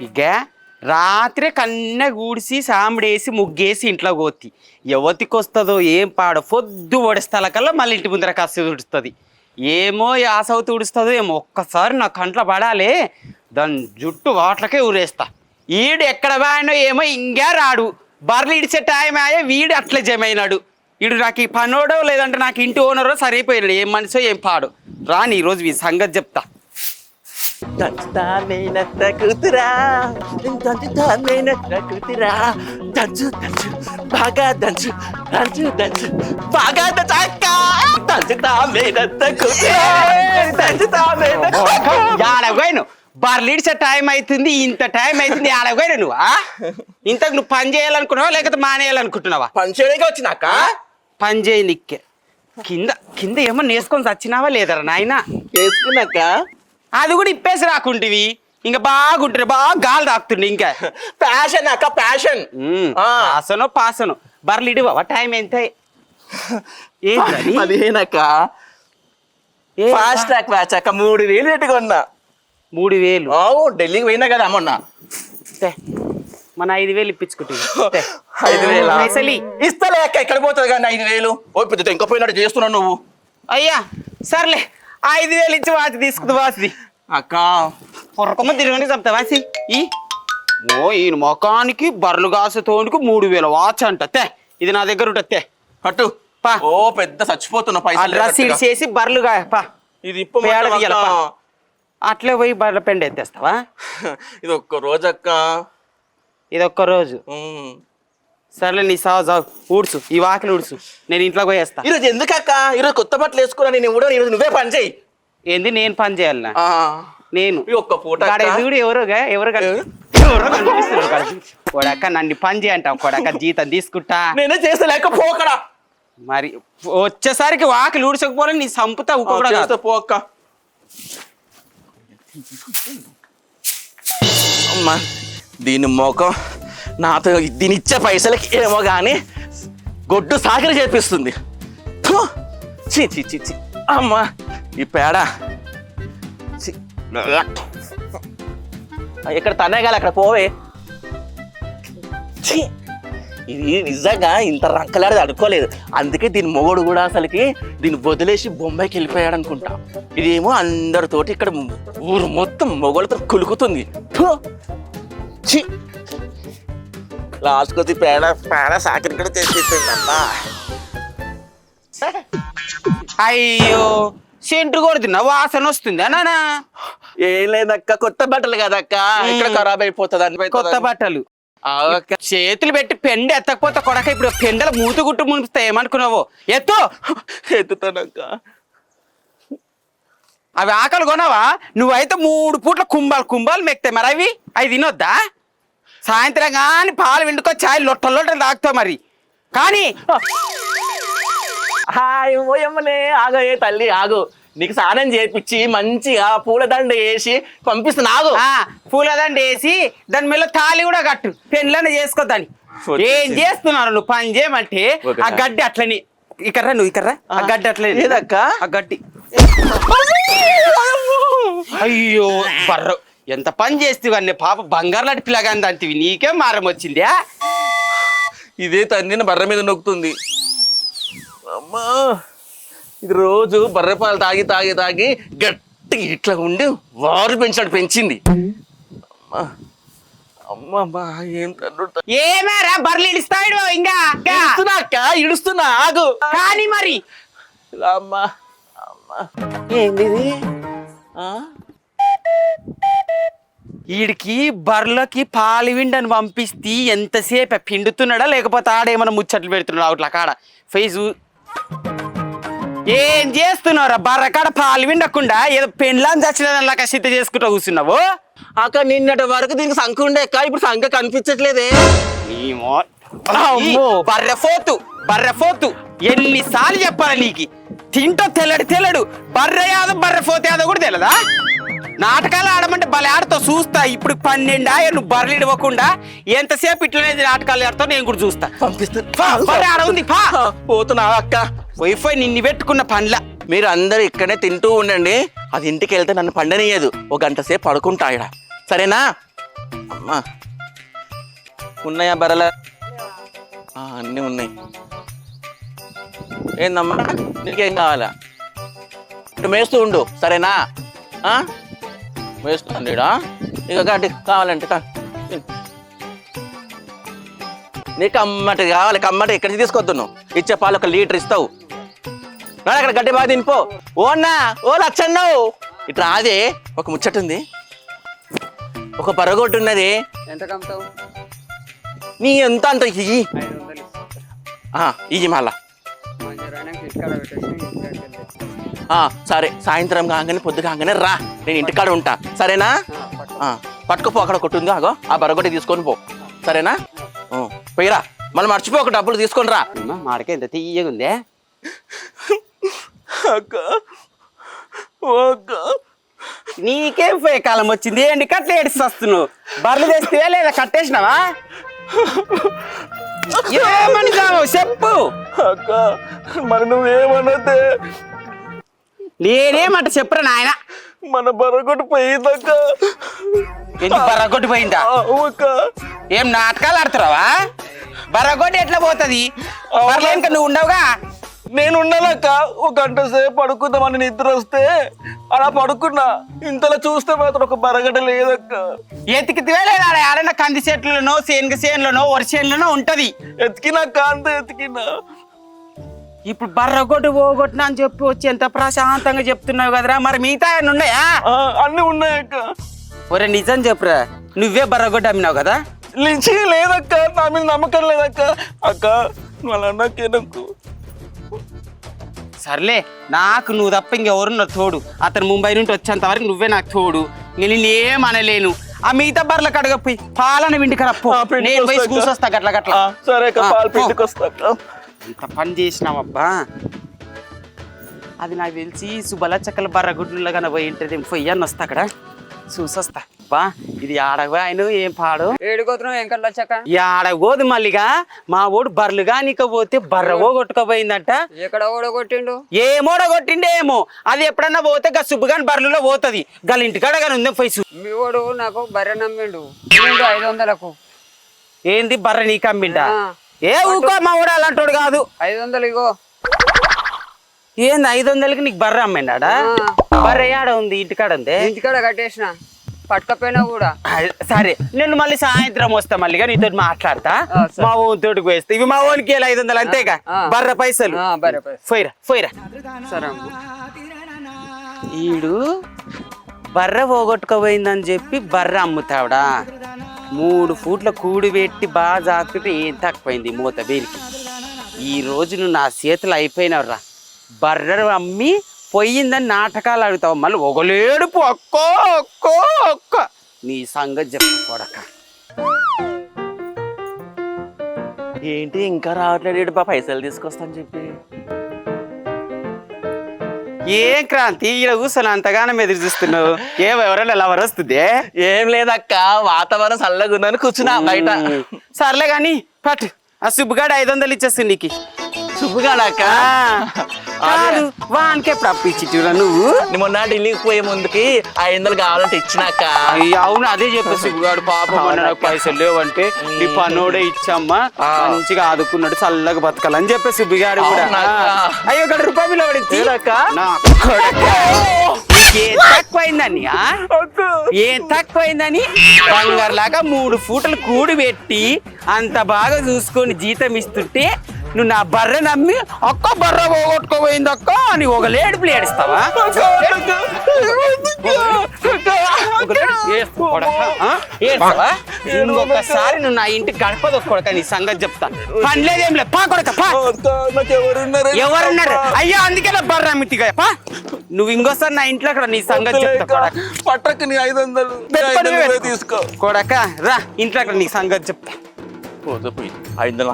ఇక రాత్రి కన్న గూడిసి సాంబడేసి ముగ్గేసి ఇంట్లో కోతి ఎవతికొస్తుందో ఏం పాడో పొద్దు ఒడిస్తలకల్లా మళ్ళీ ఇంటి ముందర కసి ఉడుస్తుంది ఏమో యాసవుతూ ఉడుస్తుందో ఏమో ఒక్కసారి నా కంట్లో పడాలి దాని జుట్టు వాట్లకే ఊరేస్తా. ఈడు ఎక్కడ వాడినో ఏమో ఇంకా రాడు. బర్రెలు ఇడిచే టైం ఆయే వీడు అట్లా జమైనాడు. ఇడు నాకు ఈ పనోడో లేదంటే నాకు ఇంటి ఓనరో సరిపోయినాడు. ఏం మనిషో ఏం పాడు. రాని ఈరోజు ఈ సంగతి చెప్తా. దంచుతా మేనత్త కూతురా దంచుతా మేనత్త కూతురా దంచు దంచు బాగా దంచు దంచు దంచు బాగా దంచు అక్క దంచుతా మేనత్త కూతురా దంచుతా మేనత్త ఆడపోయాను బర్లీడ్చే టైం అవుతుంది ఇంత టైం అవుతుంది ఆడపోయాను నువ్వు? ఇంతకు నువ్వు పని చేయాలనుకున్నావా? లేకపోతే మానేయాలనుకుంటున్నావా? పని చేయడానికి వచ్చినాక? పని చేయి నిక్కే కింద కింద ఏమో నేసుకొని చచ్చినావా లేదరా నాయన? వేసుకున్నాక? అది కూడా ఇప్పేసి రాకుంటివి. ఇంకా బాగుంటుంది బాగా గాలి తాకుతుండే ఇంకా. ప్యాషన్ అక్క ప్యాషన్ ఉమ్, పాసనో పాసనో. బర్లీడు బాబా టైం ఎంత? పదిహేనక్క ఫాస్ట్ ట్రాక్ మ్యాచ్ అక్క. మూడు వేలు పెట్టుకున్నా. కొన్నా మూడు వేలు. ఆవు ఢిల్లీకి పోయినా కదా తే, మన ఐదు వేలు ఇప్పించుకుంటుంది ఐదు వేల? ఇస్తలే అక్క ఎక్కడ పోతుంది కానీ ఐదు వేలు? ఓ పెద్ద ఇంకా పోయినట్టు చేస్తున్నావు నువ్వు. అయ్యా సర్లే. ఐదు వేలు ఇచ్చి వాసి తీసుకుంది వాసిది అక్క పొరకమ్మ తిరగని చెప్తా వాసి ఈ ఓ ఈయన మొఖానికి బర్రెలు కాసేతోనికి మూడు వేల వాచ్ అంట తే ఇది నా దగ్గర ఉంటుంది తే పట్టు పా. ఓ పెద్ద చచ్చిపోతున్నా పైసలు. చేసి బర్రెలుగా పా ఇది ఇప్పు పేడ మంటం తీయాల, అక్క. పా. అట్లే పోయి బర్రెల పెండ ఎత్తేస్తావా ఇది ఒక్క రోజు అక్క ఇది ఒక్క రోజు ఉమ్. సర్లే నీ సావు సావు ఊడ్చు. ఈ వాకిలి ఊడ్చు. నేను ఇంట్లో పోయేస్తా ఈరోజు ఎందుకు అక్క ఈరోజు కొత్త బట్టలు వేసుకున్నా నేను కూడా ఈరోజు నువ్వే పని చేయి ఏంది నేను పని చేయాలనా? ఆ. నేను. ఒక్క పూట. ఎదుగుడు ఎవరుగా ఎవరు ఎవరు? కనిపిస్తున్నారు. కొడక నన్ను పని చేయంటావు కొడక జీతం తీసుకుంటా. నేనే చేస్తా లేక పోకడా మరి వచ్చేసరికి వాకిలి ఊడ్చకపోలే నీ సంపుతా ఉక్క కూడా చేస్తా కాదు. పో అక్క. అమ్మా దీని మొఖం నాతో దీని ఇచ్చే పైసలకి ఏమో కానీ గొడ్డు సాకరి చేపిస్తుంది థు! ఛీ ఛీ ఛీ ఛీ అమ్మా ఈ పేడ ఛీ. ఇక్కడ తనేగాలి అక్కడ పోవే ఛీ! ఇది నిజంగా ఇంత రంకలాడేది అనుకోలేదు అందుకే దీని మొగడు కూడా అసలుకి దీన్ని వదిలేసి బొంబాయికి వెళ్ళిపోయాడు అనుకుంటా ఇదేమో అందరితోటి ఇక్కడ ఊరు మొత్తం మొగలతో కులుకుతుంది ఛీ! లాస్ట్ కొద్ది పేడ పేడ సాకరి కూడా తెచ్చిస్తుంది అమ్మా అయ్యో సెంటు కొడుతున్నా వాసన వస్తుంది? నానా? ఏం లేదక్క కొత్త బట్టలు కదక్క. ఇక్కడ ఖరాబ్ అయిపోతుంది అని కొత్త బట్టలు. చేతులు పెట్టి పెండ ఎత్తకపోతే కొడక ఇప్పుడు పెండల మూతు గుట్టు మునిపిస్తా ఏమనుకున్నావు? ఎత్తు! ఎత్తుతానక్క. అవి ఆకలి కొనవా? నువ్వైతే మూడు పూట్ల కుంభాలు కుంభాలు మెక్తాయి మరి అవి? అవి తినొద్దా? సాయంత్రం కానీ పాలు విండుకో చాయ్ లొట్టలు లొట్టలు తాగుతావు మరి. కానీ హాయ్ ఓయమ్మనే ఆగో ఏ తల్లి ఆగు. నీకు స్నానం చేపించి మంచిగా పూలదండ వేసి పంపిస్తున్నా ఆగు. ఆ పూలదండ వేసి దాని మీద తాళి కూడా కట్టు. పెండ్లను చేసుకోద్దని. వచ్చేసి. ఏం చేస్తున్నారు నువ్వు? పని చేయమంటే. ఆ గడ్డి అట్లని. ఇక్కడ నువ్వు ఇక్కడ ఆ గడ్డి అట్లనే. ఏదక్క? ఆ గడ్డి. అయ్యో బర్ర. ఎంత పని చేస్తేవి అన్నీ? పాప బంగారు లాంటి పిల్లగాంది నీకేం మారం వచ్చిందా ఇదే తన్నిన బర్రె మీద నొక్కుతుంది. అమ్మా ఇది రోజు బర్రె పాలు తాగి తాగి తాగి గట్టిగా ఇట్లా ఉండి వారు పెంచాడు పెంచింది. అమ్మా అమ్మా అమ్మా ఏం తన్నుడు ఏమేరా బర్రెలు ఇస్తాడు ఇంకా. ఇడుస్తున్నా అక్క ఇడుస్తున్నా ఆగు. కానీ మరి? అమ్మా అమ్మా. ఏంది ఆ? వీడికి బర్రెలకి పాలు విండని పంపిస్తే ఎంతసేపు పిండుతున్నాడా? లేకపోతే ఆడేమన్నా ముచ్చట్లు పెడుతున్నాడు అట్లా కాడ? ఫేసు ఏం చేస్తున్నారా బర్ర కాడ పాలు విండకుండా ఏదో పెండ్లాన్ని చచ్చినలాగా సిద్ధ చేసుకుంటూ కూర్చున్నావు? అక్క నిన్నటి వరకు దీనికి సంఖ ఉండే అక్క ఇప్పుడు సంఖ కనిపించట్లేదే. బర్రె ఫోతు బర్రె ఫోతు. ఎన్నిసార్లు చెప్పాలి నీకు? తింటో తెల్లడు తెల్లడు. బర్రె యాదో బర్రె ఫోతు యాదో కూడా తెలదా? నాటకాలు ఆడమంటే భలే ఆడతావు చూస్తా. ఇప్పుడు పన్నెండు నువ్వు బర్రెలు ఇవ్వకుండా ఎంతసేపు ఇట్లనే నాటకాలు ఆడతావు నేను కూడా చూస్తా. పంపిస్తా. బర్రె ఆడ ఉంది పా పోతున్నా అక్క? వైఫై నిన్ను పెట్టుకున్న పండ్ల. మీరు అందరు ఇక్కడే తింటూ ఉండండి. అది ఇంటికి వెళ్తే నన్ను పండనీయదు. ఒక గంట సేపు పడుకుంటా ఇక్కడ సరేనా? అమ్మా. ఉన్నాయా బర్రెల? ఆ, అన్నీ ఉన్నాయి. ఏందమ్మా? నీకేం కావాలా? ఇటు మేస్తూ ఉండు. సరేనా? ఉండేడా ఇక గడ్డి కావాలంటే కా. నీకు అమ్మటి కావాలి కమ్మటి. ఎక్కడికి తీసుకొద్దును ఇచ్చే పాలు ఒక లీటర్ ఇస్తావు. నాడు అక్కడ గడ్డి బాగా తినిపో. ఓ అన్నా ఓ లచ్చన్నావు ఇట్లా అదే ఒక ముచ్చట ఉంది. ఒక పరగొట్టు ఉన్నది. ఎంత కమ్ముతావు? నీ ఎంత అంత ఇయ్యి? ఇయ్యి మళ్ళా. సరే సాయంత్రం కాగానే పొద్దు కాగానే రా. నేను ఇంటికాడ ఉంటా. సరేనా? పట్టుకుపో అక్కడ ఒకటి ఉంది ఆగో. ఆ బరగొట్టి తీసుకొని పో. సరేనా? పోయిరా. మళ్ళీ మర్చిపో ఒక డబ్బులు తీసుకొని రా. మాడకాయ ఎంత తీయగా ఉందే? అక్క అక్క. నీకేం పోయే కాలం వచ్చింది. ఏంటి కట్ల ఏడిసి వస్తున్నావు? బర్రెలు తెస్తే లేదా కట్టేసినావా? ఏమని చావు చెప్పు. అక్క మరి నువ్వేమన్నదే? నేనేమంట చెప్పురా నాయన? మన బరగొట్టు పోయిందక్క. ఎందుకు బర్రగొడ్డు పోయిందా? ఏం నాటకాలు ఆడుతున్నావా? బర్రగొడ్డు ఎట్లా పోతుంది? బర్రెలేనుక నువ్వు ఉండవుగా? నేను ఉన్నానక్క ఒక గంట సేపు పడుకుందామని నిద్ర వస్తే అలా పడుకున్నా. ఇంతలో చూస్తే మాత్రం ఒక బరగడ్డ లేదక్క. ఎతికితే లేదా? కంది చెట్లలోనో సేనుగ చేనులోనో వరి చేనులోనో ఉంటది. ఎతికినాక అంత ఎతికినా. ఇప్పుడు బర్రగొడ్డు పోగొట్టినా అని చెప్పి వచ్చి ఎంత ప్రశాంతంగా చెప్తున్నావు కదరా? మరి మిగతా ఏమన్నా ఉన్నాయా? అన్నీ ఉన్నాయక్క ఒరే నిజం చెప్పురా. నువ్వే బర్రగొడ్డు అమ్మినావు కదా? లించి లేదక్క. నా మీద నమ్మకం లేదక్క. అక్క వాళ్ళ అన్నకే నాకు సర్లే నాకు నువ్వు తప్ప ఇంకెవరున్నారు తోడు. అతను ముంబై నుండి వచ్చేంత వరకు నువ్వే నాకు తోడు. నేను నేనేం అనలేను ఆ మిగతా బర్రెల కడగపోయి పాలన వింటికి రప్పు నేను పోయి. కూసొస్తా గట్ల గట్ల. సరే పాలు పో. ఇంత పని చేసినావబ్బా. అది నాకు తెలిసి సుబల చక్కల బర్రగుడ్లుగానే పోయి ఉంటుంది. అని వస్తా అక్కడ. చూసొస్తా. బా ఇది ఆడగా ఆయన ఏం పాడు? ఏడుకోతున్నావు ఏం కల్లా చక్క? ఆడగోదు మళ్ళీగా మా ఓడు బర్రెలుగా నీకపోతే బర్రవో కొట్టుకపోయిందట. ఎక్కడ ఓడగొట్టిండు ఏమోడ కొట్టిండే ఏమో. అది ఎప్పుడన్నా పోతే గా సుబ్బుగాని బర్రెలో పోతుంది. గల ఇంటికాడ కానీ ఉందే పైసు మీ వాడు నాకు బర్రె నమ్మిండు. ఐదు వందలకు. ఏంది బర్రె నీకు అమ్మిండా. ఏ ఊకో మా ఊడు అలాంటోడు కాదు. ఐదు వందలు ఇగో. ఏంది ఐదు వందలకి నీకు బర్రె అమ్మిండా బర్రె ఆడ ఉంది? ఇంటికాడ ఉంది? ఇంటికాడ కట్టేసిన. పట్టకపోయినా కూడా. సరే నేను మళ్ళీ సాయంత్రం వస్తా మళ్ళీగా నీతో మాట్లాడతా. మా ఓన్ తోటికి వేస్తా ఇవి మా ఓన్కి ఐదు వందలు అంతేగా. బర్రె పైసలు. పోయిరా పోయిరా సరే. ఈడు బర్రె పోగొట్టుకోపోయిందని చెప్పి బర్రె అమ్ముతావుడా? మూడు ఫూట్ల కూడి పెట్టి బాగా జాకుంటే ఏం తక్కువైంది మూత బీరికి ఈ రోజు నువ్వు నా చేతులు అయిపోయినవురా. బర్రె అమ్మి పోయిందని నాటకాలు అడుగుతావు మళ్ళీ ఒకలేడుపు ఒక్కో ఒక్కో ఒక్క. నీ సంగతి చెప్పు కొడక. ఏంటి ఇంకా రావట్లేదు బా? పైసలు తీసుకొస్తాను చెప్పి. ఏం క్రాంతి? ఈడ కూర్చొని అంతగానం ఎదురు చూస్తున్నావు. ఏమో ఎవరైనా లవర్ వస్తుంది ఏం? లేదక్క వాతావరణం చల్లగా ఉందని కూర్చున్నా బయట. సర్లే కానీ పట్టు. ఆ సుబ్బుగాడు ఐదు వందలు ఇచ్చేస్తుంది నీకు. శుభగాడక్క కాదు. వానికి ఎప్పుడు అప్పించిరా నువ్వు? నీ మొన్న ఢిల్లీకి పోయే ముందుకి ఐదు వందలు కావాలంటే ఇచ్చినాక. అవును అదే చెప్పే సుబ్బుగాడు పాపం నాకు పైసలు లేవంటే నీ పన్నోడే ఇచ్చమ్మా. మంచిగా ఆదుకున్నాడు చల్లగా బతకాలని చెప్పే సుబ్బిగాడు కూడా. అయ్యో ఒకటి రూపాయలు? ఏం తక్కువైందని? ఏం తక్కువైందని? బంగారులాగా మూడు ఫూటలు కూడి పెట్టి అంత బాగా చూసుకొని జీతం ఇస్తుంటే నువ్వు నా బర్రె నమ్మి ఒక్క బర్రె పోగొట్టుకోపోయింది ఒక్క అని ఒక లేడుపులు ఏడుస్తావా ఇంకొకసారి నువ్వు నా ఇంటికి గడప దొక్కొడక నీ సంగతి చెప్తా పనిలేదేం లేదు పా కొడక పా నాకు ఎవరున్నారు ఎవరున్నారు అయ్యో అందుకే నా బర్రె అమ్మితిగా పా నువ్వు ఇంకోసారి నా ఇంట్లో కూడా నీ సంగతి చెప్తా కొడక పట్టకు నీ ఐదు వందలు. తీసుకో కొడక రా ఇంట్లో అక్కడ నీ సంగతి చెప్తా పోతే పోయి ఐదు వందలు